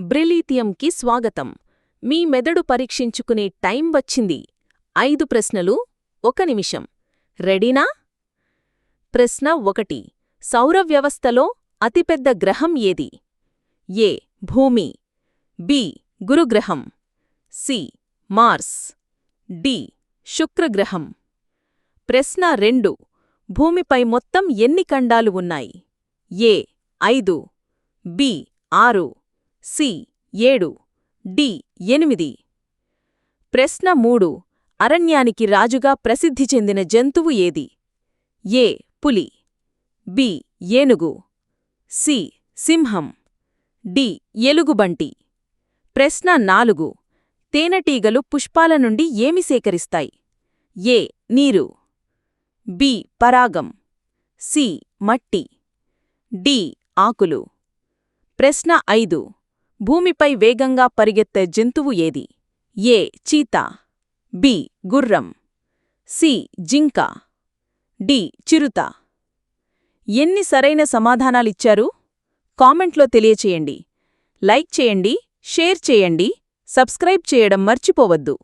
బ్రిలీథియంకి స్వాగతం. మీ మెదడు పరీక్షించుకునే టైం వచ్చింది. ఐదు ప్రశ్నలు ఒక నిమిషం. రెడీనా? ప్రశ్న ఒకటి. సౌరవ్యవస్థలో అతిపెద్ద గ్రహం ఏది? ఏ. భూమి. బి. గురుగ్రహం. సి. మార్స్. డి. శుక్రగ్రహం. ప్రశ్న రెండు. భూమిపై మొత్తం ఎన్ని ఖండాలు ఉన్నాయి? ఏ. ఐదు. బి. ఆరు. సి ఏడు డి ఎనిమిది. ప్రశ్న మూడు అరణ్యానికి రాజుగా ప్రసిద్ధి చెందిన జంతువు ఏది? ఏ పులి. బి ఏనుగు. సి సింహం. డి ఎలుగుబంటి. ప్రశ్న నాలుగు తేనెటీగలు పుష్పాల నుండి ఏమి సేకరిస్తాయి? ఏ నీరు. బి పరాగం. సి మట్టి. డి ఆకులు. ప్రశ్న ఐదు భూమిపై వేగంగా పరిగెత్తే జంతువు ఏది? ఏ. చీతా. బి. గుర్రం. సి. జింక. డి. చిరుత. ఎన్ని సరైన సమాధానాలిచ్చారు? కామెంట్లో తెలియచేయండి. లైక్ చేయండి షేర్ చేయండి సబ్స్క్రైబ్ చేయడం మర్చిపోవద్దు.